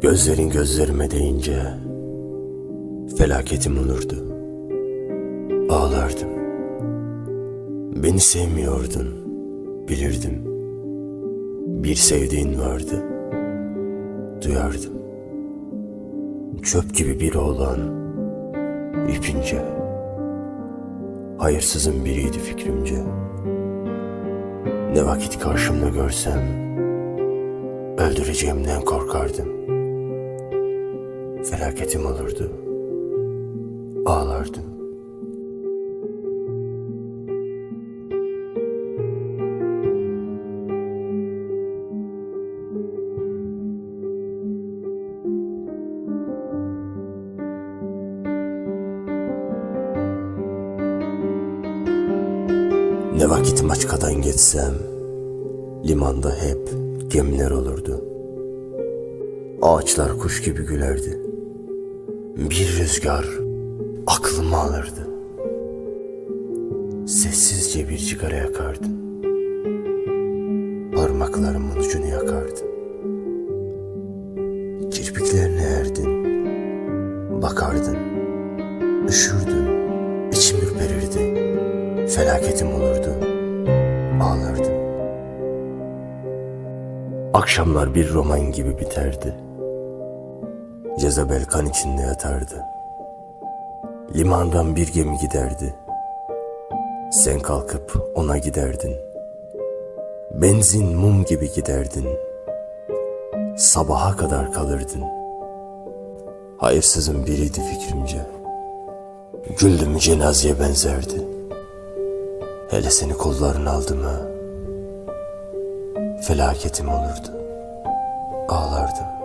Gözlerin gözlerime değince felaketim olurdu. Ağlardım. Beni sevmiyordun, bilirdim. Bir sevdiğin vardı, duyardım. Çöp gibi bir oğlan, ipince. Hayırsızın biriydi fikrimce. Ne vakit karşımda görsem, öldüreceğimden korkardım. Felaketim olurdu, ağlardım. Ne vakit Maçka'dan geçsem, limanda hep gemiler olurdu. Ağaçlar kuş gibi gülerdi. Bir rüzgar aklımı alırdı. Sessizce bir sigara yakardın. Parmaklarımın ucunu yakardın. Kirpiklerine erdin. Bakardın. Üşürdüm. İçim ürperirdi. Felaketim olurdu. Ağlardım. Akşamlar bir roman gibi biterdi. Jezebel kan içinde yatardı. Limandan bir gemi giderdi. Sen kalkıp ona giderdin. Benzin mum gibi giderdin. Sabaha kadar kalırdın. Hayırsızın biriydi fikrimce. Güldüm cenazeye benzerdi. Hele seni kollarına aldım ha. Felaketim olurdu. Ağlardım.